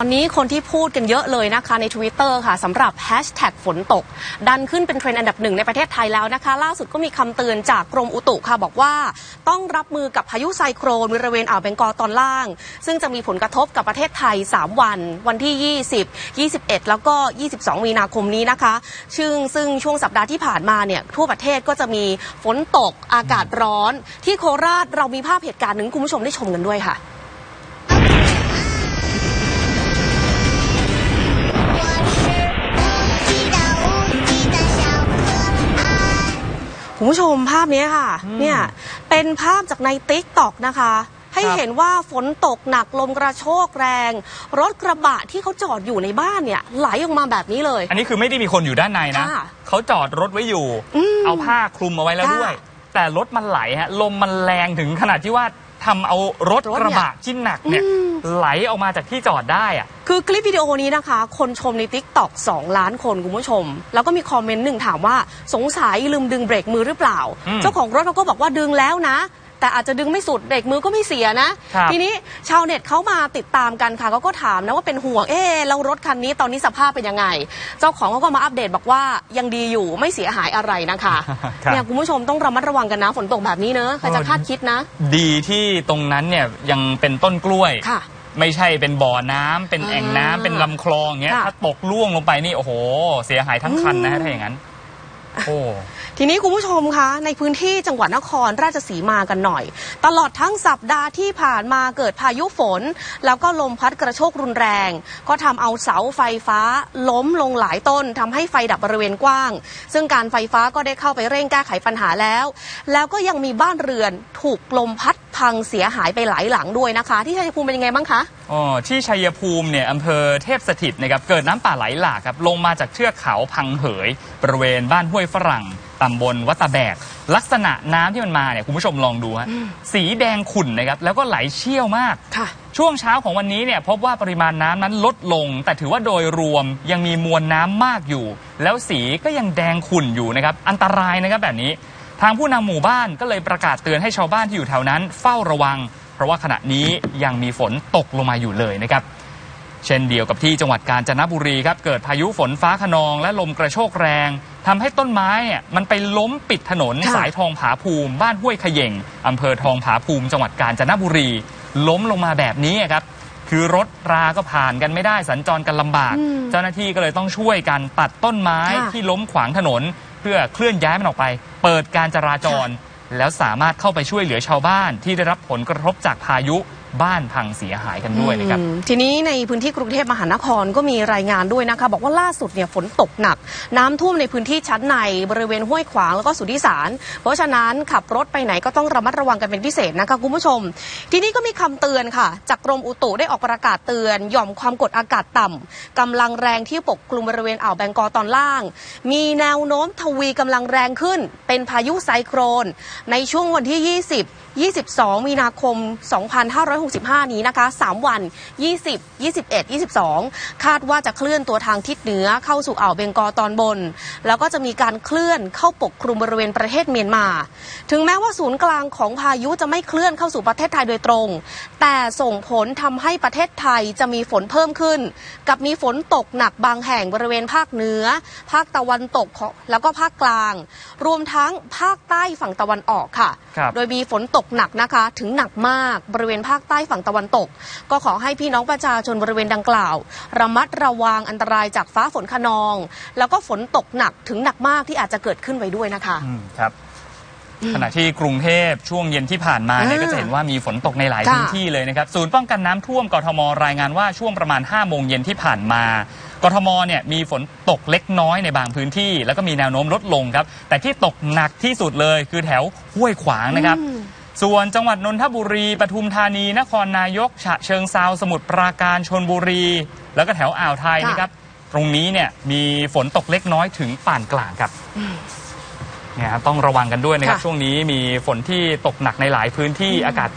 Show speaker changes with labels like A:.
A: ตอนนี้คนที่พูดกันเยอะเลยนะคะใน Twitter ค่ะสำหรับแฮชแท็กฝนตก ดันขึ้นเป็นเทรนด์อันดับหนึ่งในประเทศไทยแล้วนะคะ ล่าสุดก็มีคำเตือนจากกรมอุตุค่ะ บอกว่าต้องรับมือกับพายุไซโครนบริเวณอ่าวเบงกอตอนล่าง ซึ่งจะมีผลกระทบกับประเทศไทย 3 วัน วันที่ 20 21 แล้วก็ 22 มีนาคมนี้นะคะซึ่งซึ่งช่วงสัปดาห์ที่ผ่านมาเนี่ยทั่วประเทศก็จะมีฝนตกอากาศร้อน ที่โคราชเรามีภาพเหตุการณ์หนึ่งคุณผู้ชมได้ชมกันด้วยค่ะ คุณผู้ชมภาพนี้ค่ะ เนี่ย เป็นภาพจากในติ๊กตอกนะคะ ให้
B: ครับ
A: เห็นว่าฝนตกหนักลมกระโชกแรง รถกระบะที่เขาจอดอยู่ในบ้านเนี่ย ไหลออกมาแบบนี้เลย
B: อันนี้คือไม่ได้มีคนอยู่ด้านในนะ
A: ค่ะ
B: เขาจอดรถไว้อยู่
A: อืม
B: เอาผ้าคลุมเอาไว้แล้ว
A: ค่ะ
B: ด้วย แต่รถมันไหลฮะ ลมมันแรงถึงขนาดที่ว่า ทำเอารถ
A: รถ
B: ก
A: เนี่ย
B: ระบะที่หนักเนี่ย
A: อืม
B: ไหลออกมาจากที่จอดได้อะ
A: คือคลิปวิดีโอนี้นะคะ คนชมใน t ิ k t o k 2 ล้านคนคุณผู้ชม แล้วก็มีคอมเมนต์หนึ่งถามว่าสงสัยลืมดึงเบรกมือหรือเปล่า
B: อืม
A: เจ้าของรถเขาก็บอกว่าดึงแล้วนะ แต่อาจจะดึงไม่สุดเบรกมือก็ไม่เสียนะ
B: ครับ
A: ทีนี้ชาวเน็ตเขามาติดตามกันค่ะเขาก็ถามนะว่าเป็นห่วงเอ๊ะแล้วรถคันนี้ตอนนี้สภาพเป็นยังไง เจ้าของเขาก็มาอัปเดตบอกว่ายังดีอยู่ไม่เสียหายอะไรนะคะ
B: ครับ
A: เนี่ยคุณผู้ชมต้องระมัดระวังกันนะฝนตกแบบนี้เนอะใครจะคาดคิดนะ
B: ดีที่ตรงนั้นเนี่ยยังเป็นต้นกล้วย
A: ค่ะ
B: ไม่ใช่เป็นบ่อน้ำเป็นแอ่งน้ำ
A: อ่า
B: เป็นลำคลองเงี้ย
A: ค่ะ
B: ถ้าตกล่วงลงไปนี่โอ้โห เสียหายทั้งคันนะฮะถ้าอย่างนั้น โอ้
A: ทีนี้คุณผู้ชมคะในพื้นที่จังหวัดนครราชสีมากันหน่อย ตลอดทั้งสัปดาห์ที่ผ่านมาเกิดพายุฝน แล้วก็ลมพัดกระโชกรุนแรง ก็ทำเอาเสาไฟฟ้าล้มลงหลายต้นทำให้ไฟดับบริเวณกว้าง ซึ่งการไฟฟ้าก็ได้เข้าไปเร่งแก้ไขปัญหาแล้ว แล้วก็ยังมีบ้านเรือนถูกลมพัดพังเสียหายไปหลายหลังด้วยนะคะ ที่ชัยภูมิเป็นยังไงบ้างคะ
B: อ๋อที่ชัยภูมิเนี่ยอำเภอเทพสถิตนะครับเกิดน้ำป่าไหลหลากครับลงมาจากเทือกเขาพังเหยบริเวณบ้านห้วยฝรั่ง ตำบลวัดตะแบก ลักษณะน้ำที่มันมาเนี่ยคุณผู้ชมลองดูฮะสีแดงขุ่นนะครับแล้วก็ไหลเชี่ยวมาก
A: ค่ะ
B: ช่วงเช้าของวันนี้เนี่ยพบว่าปริมาณน้ำนั้นลดลง แต่ถือว่าโดยรวมยังมีมวลน้ำมากอยู่ แล้วสีก็ยังแดงขุ่นอยู่นะครับ อันตรายนะครับแบบนี้ ทางผู้นำหมู่บ้านก็เลยประกาศเตือนให้ชาวบ้านที่อยู่แถวนั้นเฝ้าระวัง เพราะว่าขณะนี้ยังมีฝนตกลงมาอยู่เลยนะครับ เช่นเดียวกับที่จังหวัดกาญจนบุรีครับ เกิดพายุฝนฟ้าขนองและลมกระโชกแรง ทำให้ต้นไม้เนี่ยมันไปล้มปิดถนน
A: ค่ะ
B: สายทองผาภูมิ บ้านห้วยเขย่งอำเภอทองผาภูมิ จังหวัดกาญจนบุรี ล้มลงมาแบบนี้ครับ คือรถราก็ผ่านกันไม่ได้สัญจรกันลำบาก
A: อืม
B: เจ้าหน้าที่ก็เลยต้องช่วยกันตัดต้นไม้
A: ค่ะ
B: ที่ล้มขวางถนน เพื่อเคลื่อนย้ายมันออกไป เปิดการจราจร แล้วสามารถเข้าไปช่วยเหลือชาวบ้านที่ได้รับผลกระทบจากพายุ บ้านพังเสียหายกันด้วยนะครับ
A: ทีนี้ในพื้นที่กรุงเทพมหานครก็มีรายงานด้วยนะคะ บอกว่าล่าสุดเนี่ยฝนตกหนัก น้ำท่วมในพื้นที่ชั้นในบริเวณห้วยขวางแล้วก็สุทธิสาร เพราะฉะนั้นขับรถไปไหนก็ต้องระมัดระวังกันเป็นพิเศษนะคะคุณผู้ชม ทีนี้ก็มีคำเตือนค่ะ จากกรมอุตุได้ออกประกาศเตือนหย่อมความกดอากาศต่ำกำลังแรงที่ปกคลุมบริเวณอ่าวแบงกอตอนล่าง มีแนวโน้มทวีกำลังแรงขึ้น เป็นพายุไซโครน ในช่วงวันที่ 20 22 มีนาคม2565 นี้นะคะ 3 วัน 20 21 22 คาดว่าจะเคลื่อนตัวทางทิศเหนือเข้าสู่อ่าวเบงกอลตอนบน แล้วก็จะมีการเคลื่อนเข้าปกคลุมบริเวณประเทศเมียนมา ถึงแม้ว่าศูนย์กลางของพายุจะไม่เคลื่อนเข้าสู่ประเทศไทยโดยตรง แต่ส่งผลทำให้ประเทศไทยจะมีฝนเพิ่มขึ้น กับมีฝนตกหนักบางแห่งบริเวณภาคเหนือ ภาคตะวันตกของแล้วก็ภาคกลาง รวมทั้งภาคใต้ฝั่งตะวันออกค่ะ
B: ครับ
A: โดยมีฝนตกหนักนะคะ ถึงหนักมากบริเวณภาคใต้ฝั่งตะวันตก ก็ขอให้พี่น้องประชาชนบริเวณดังกล่าว ระมัดระวังอันตรายจากฟ้าฝนคะนอง แล้วก็ฝนตกหนักถึงหนักมากที่อาจจะเกิดขึ้นไว้ด้วยนะคะ
B: อืมครับ ขณะที่กรุงเทพช่วงเย็นที่ผ่านมาเนี่ย
A: อ่า
B: ก็จะเห็นว่ามีฝนตกในหลาย
A: ค่ะ
B: พื้นที่เลยนะครับ ศูนย์ป้องกันน้ำท่วมกทมรายงานว่าช่วงประมาณ 5 โมงเย็นที่ผ่านมากทมเนี่ยมีฝนตกเล็กน้อยในบางพื้นที่ แล้วก็มีแนวโน้มลดลงครับ แต่ที่ตกหนักที่สุดเลยคือแถวห้วยขวางนะครับ
A: อืม
B: ส่วนจังหวัดนนทบุรีปทุมธานี นครนายก ฉะเชิงเซาสมุทรปราการชนบุรี แล้วก็แถวอ่าวไทย
A: ค่ะ
B: นะครับ ตรงนี้เนี่ยมีฝนตกเล็กน้อยถึงปานกลางครับเนี่ยครับต้องระวังกันด้วยนะครับ
A: ค่ะ
B: ช่วงนี้มีฝนที่ตกหนักในหลายพื้นที่อากาศเปลี่ยน